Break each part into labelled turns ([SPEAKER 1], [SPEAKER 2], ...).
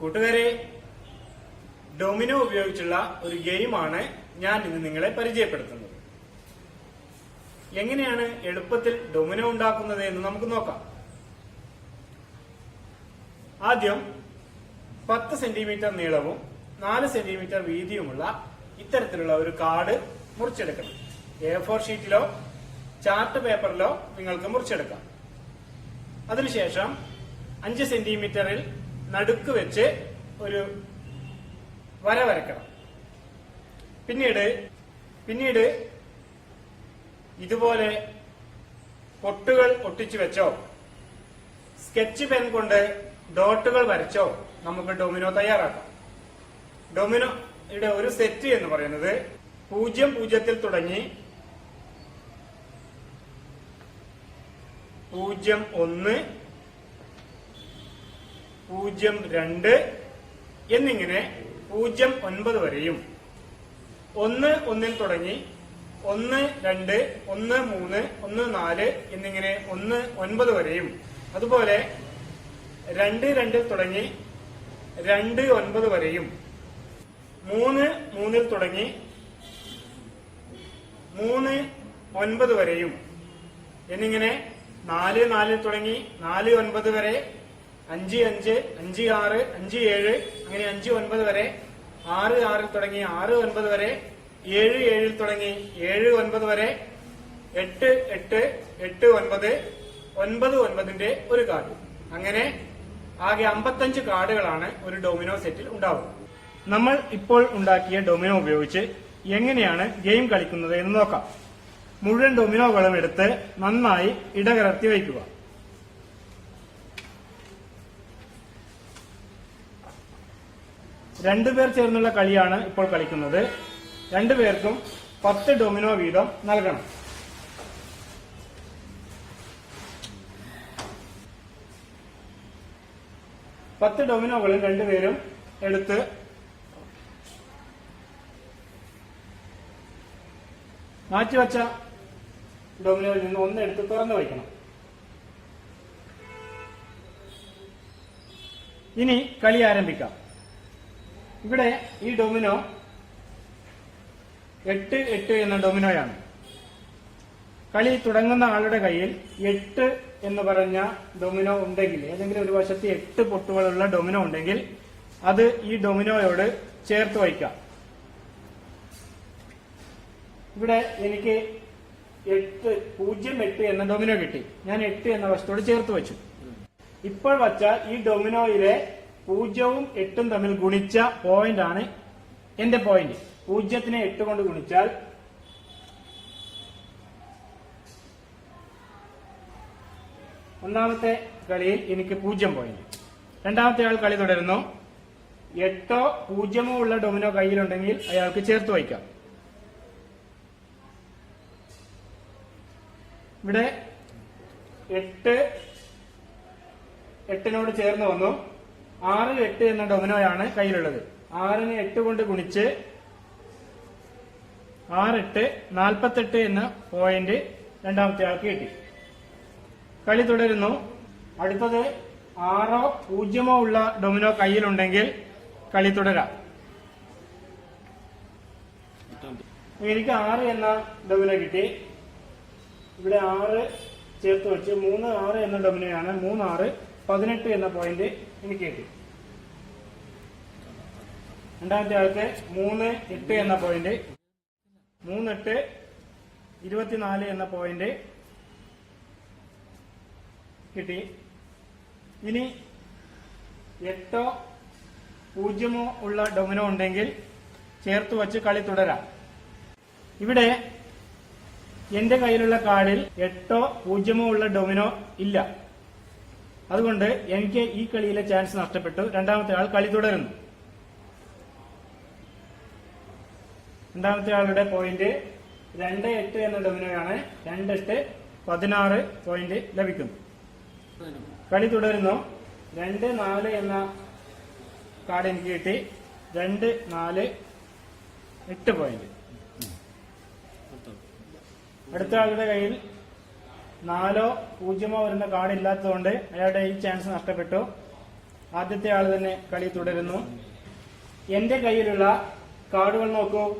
[SPEAKER 1] കൂട്ടുകാരെ ഡൊമിനോ ഉപയോഗിച്ചുള്ള ഒരു ഗെയിമാണ് ഞാൻ ഇന്ന് നിങ്ങളെ പരിചയപ്പെടുത്തുന്നത്. എങ്ങനെയാണ് എളുപ്പത്തിൽ ഡൊമിനോ ഉണ്ടാക്കുന്നത് എന്ന് നമുക്ക് നോക്കാം. ആദ്യം പത്ത് സെന്റിമീറ്റർ നീളവും നാല് സെന്റിമീറ്റർ വീതിയുമുള്ള ഇത്തരത്തിലുള്ള ഒരു കാർഡ് മുറിച്ചെടുക്കണം. എ ഫോർ ഷീറ്റിലോ ചാർട്ട് പേപ്പറിലോ നിങ്ങൾക്ക് മുറിച്ചെടുക്കാം. അതിനുശേഷം അഞ്ച് സെന്റിമീറ്ററിൽ നടുക്ക് വെച്ച് ഒരു വര വരക്കണം പിന്നീട് പിന്നീട് ഇതുപോലെ പൊട്ടുകൾ ഒട്ടിച്ചു വെച്ചോ സ്കെച്ച് പെൻ കൊണ്ട് ഡോട്ടുകൾ വരച്ചോ നമുക്ക് ഡൊമിനോ തയ്യാറാക്കാം. ഡൊമിനോയുടെ ഒരു സെറ്റ് എന്ന് പറയുന്നത് പൂജ്യം പൂജ്യത്തിൽ തുടങ്ങി പൂജ്യം ഒന്ന് പൂജ്യം രണ്ട് എന്നിങ്ങനെ പൂജ്യം ഒൻപത് വരെയും. ഒന്ന് ഒന്നിൽ തുടങ്ങി ഒന്ന് രണ്ട് ഒന്ന് മൂന്ന് ഒന്ന് നാല് എന്നിങ്ങനെ ഒന്ന് ഒൻപത് വരെയും. അതുപോലെ രണ്ട് രണ്ടിൽ തുടങ്ങി രണ്ട് ഒൻപത് വരെയും. മൂന്ന് മൂന്നിൽ തുടങ്ങി മൂന്ന് ഒൻപത് വരെയും. എന്നിങ്ങനെ നാല് നാലിൽ തുടങ്ങി നാല് ഒൻപത് വരെ അഞ്ച് അഞ്ച് അഞ്ച് ആറ് അഞ്ച് ഏഴ് അങ്ങനെ അഞ്ച് ഒൻപത് വരെ ആറ് ആറിൽ തുടങ്ങി ആറ് ഒൻപത് വരെ ഏഴ് ഏഴിൽ തുടങ്ങി ഏഴ് ഒൻപത് വരെ എട്ട് എട്ട് എട്ട് ഒൻപത് ഒൻപത് ഒൻപതിന്റെ ഒരു കാർഡ്. അങ്ങനെ ആകെ അമ്പത്തഞ്ച് കാർഡുകളാണ് ഒരു ഡൊമിനോ സെറ്റിൽ ഉണ്ടാവുക. നമ്മൾ ഇപ്പോൾ ഉണ്ടാക്കിയ ഡൊമിനോ ഉപയോഗിച്ച് എങ്ങനെയാണ് ഗെയിം കളിക്കുന്നത് എന്ന് നോക്കാം. മുഴുവൻ ഡൊമിനോകളും എടുത്ത് നന്നായി ഇടകലർത്തി വയ്ക്കുക. രണ്ടുപേർ ചേർന്നുള്ള കളിയാണ് ഇപ്പോൾ കളിക്കുന്നത്. രണ്ടുപേർക്കും പത്ത് ഡൊമിനോ വീതം നൽകണം. പത്ത് ഡൊമിനോകളും രണ്ടുപേരും എടുത്ത് മാറ്റിവച്ച ഡൊമിനോയിൽ നിന്ന് ഒന്ന് എടുത്ത് തുറന്നു വയ്ക്കണം. ഇനി കളി ആരംഭിക്കാം. ഇവിടെ ഈ ഡൊമിനോ എട്ട് എട്ട് എന്ന ഡൊമിനോയാണ് കളി തുടങ്ങുന്ന ആളുടെ കയ്യിൽ എട്ട് എന്ന് പറഞ്ഞ ഡൊമിനോ ഉണ്ടെങ്കിൽ ഏതെങ്കിലും ഒരു വശത്ത് എട്ട് പൊട്ടുകളുള്ള ഡൊമിനോ ഉണ്ടെങ്കിൽ അത് ഈ ഡൊമിനോയോട് ചേർത്ത് വയ്ക്കാം. ഇവിടെ എനിക്ക് എട്ട് പൂജ്യം എട്ട് എന്ന ഡൊമിനോ കിട്ടി. ഞാൻ എട്ട് എന്ന വശത്തോട് ചേർത്ത് വെച്ചു. ഇപ്പോൾ വച്ച ഈ ഡൊമിനോയിലെ പൂജ്യവും എട്ടും തമ്മിൽ ഗുണിച്ച പോയിന്റ് ആണ് എന്റെ പോയിന്റ് പൂജ്യത്തിനെ എട്ട് കൊണ്ട് ഗുണിച്ചാൽ ഒന്നാമത്തെ കളിയിൽ എനിക്ക് പൂജ്യം പോയിന്റ് രണ്ടാമത്തെ ആൾ കളി തുടരുന്നു. എട്ടോ പൂജ്യമോ ഉള്ള ഡൊമിനോ കയ്യിലുണ്ടെങ്കിൽ അയാൾക്ക് ചേർത്ത് വയ്ക്കാം. ഇവിടെ എട്ട് എട്ടിനോട് ചേർന്ന് വന്നു. ആറ് എട്ട് എന്ന ഡൊമിനോയാണ് കയ്യിലുള്ളത്. ആറിന് എട്ട് കൊണ്ട് ഗുണിച്ച് ആറെട്ട് നാൽപ്പത്തെട്ട് എന്ന പോയിന്റ് രണ്ടാമത്തെ ആൾക്ക് കിട്ടി. കളി തുടരുന്നു. അടുത്തത് ആറോ പൂജ്യമോ ഉള്ള ഡൊമിനോ കയ്യിലുണ്ടെങ്കിൽ കളി തുടരാം. എനിക്ക് ആറ് എന്ന ഡൊമിനോ കിട്ടി. ഇവിടെ ആറ് ചേർത്ത് വെച്ച് മൂന്ന് ആറ് എന്ന ഡൊമിനോയാണ് മൂന്ന് ആറ് പതിനെട്ട് എന്ന പോയിന്റ് എനിക്ക് കിട്ടി. രണ്ടാമത്തെ ആൾക്ക് മൂന്ന് എട്ട് എന്ന പോയിന്റ് മൂന്നെട്ട് ഇരുപത്തിനാല് എന്ന പോയിന്റ് കിട്ടി. ഇനി എട്ടോ പൂജ്യമോ ഉള്ള ഡൊമിനോ ഉണ്ടെങ്കിൽ ചേർത്ത് വച്ച് കളി തുടരാം. ഇവിടെ എന്റെ കയ്യിലുള്ള കാർഡിൽ എട്ടോ പൂജ്യമോ ഉള്ള ഡൊമിനോ ഇല്ല. അതുകൊണ്ട് എനിക്ക് ഈ കളിയിലെ ചാൻസ് നഷ്ടപ്പെട്ടു. രണ്ടാമത്തെ ആൾ കളി തുടരുന്നു. രണ്ടാമത്തെ ആളുടെ പോയിന്റ് രണ്ട് എട്ട് എന്ന ഡൊമിനോയാണ് രണ്ട് എട്ട് പതിനാറ് പോയിന്റ് ലഭിക്കുന്നു. കളി തുടരുന്നു. രണ്ട് നാല് എന്ന കാർഡ് എനിക്ക് കിട്ടി. രണ്ട് നാല് എട്ട് പോയിന്റ് അടുത്ത ആളുടെ കയ്യിൽ നാലോ പൂജ്യമോ വരുന്ന കാർഡ് ഇല്ലാത്തതുകൊണ്ട് അയാളുടെ ഈ ചാൻസ് നഷ്ടപ്പെട്ടു. ആദ്യത്തെ ആൾ തന്നെ കളി തുടരുന്നു. എന്റെ കയ്യിലുള്ള കാർഡുകൾ നോക്കൂ.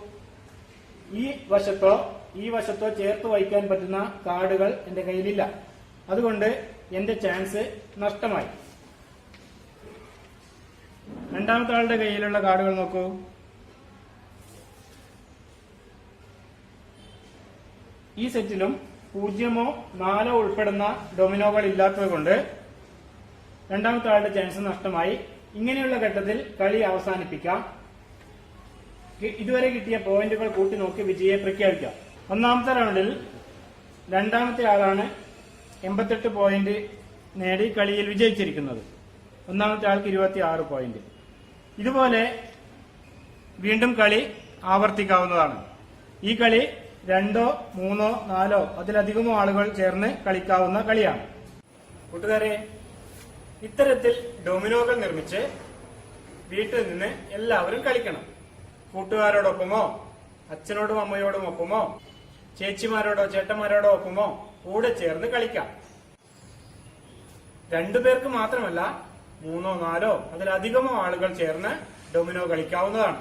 [SPEAKER 1] ഈ വശത്തോ ഈ വശത്തോ ചേർത്ത് വഹിക്കാൻ പറ്റുന്ന കാർഡുകൾ എന്റെ കയ്യിലില്ല. അതുകൊണ്ട് എന്റെ ചാൻസ് നഷ്ടമായി. രണ്ടാമത്തെ ആളുടെ കയ്യിലുള്ള കാർഡുകൾ നോക്കൂ. ഈ സെറ്റിലും പൂജ്യമോ നാലോ ഉൾപ്പെടുന്ന ഡൊമിനോകൾ ഇല്ലാത്തതുകൊണ്ട് രണ്ടാമത്തെ ആളുടെ ചാൻസ് നഷ്ടമായി. ഇങ്ങനെയുള്ള ഘട്ടത്തിൽ കളി അവസാനിപ്പിക്കാം. ഇതുവരെ കിട്ടിയ പോയിന്റുകൾ കൂട്ടി നോക്കി വിജയെ പ്രഖ്യാപിക്കാം. ഒന്നാമത്തെ റൗണ്ടിൽ രണ്ടാമത്തെ ആളാണ് എൺപത്തെട്ട് പോയിന്റ് നേടി കളിയിൽ വിജയിച്ചിരിക്കുന്നത്. ഒന്നാമത്തെ ആൾക്ക് ഇരുപത്തി ആറ് പോയിന്റ്. ഇതുപോലെ വീണ്ടും കളി ആവർത്തിക്കാവുന്നതാണ്. ഈ കളി രണ്ടോ മൂന്നോ നാലോ അതിലധികമോ ആളുകൾ ചേർന്ന് കളിക്കാവുന്ന കളിയാണ്. കൂട്ടുകാരെ ഇത്തരത്തിൽ ഡൊമിനോകൾ നിർമ്മിച്ച് വീട്ടിൽ നിന്ന് എല്ലാവരും കളിക്കണം. കൂട്ടുകാരോടൊപ്പമോ അച്ഛനോടും അമ്മയോടും ഒപ്പമോ ചേച്ചിമാരോടോ ചേട്ടന്മാരോടോ ഒപ്പമോ കൂടെ ചേർന്ന് കളിക്കാം. രണ്ടു പേർക്ക് മാത്രമല്ല മൂന്നോ നാലോ അതിലധികമോ ആളുകൾ ചേർന്ന് ഡൊമിനോ കളിക്കാവുന്നതാണ്.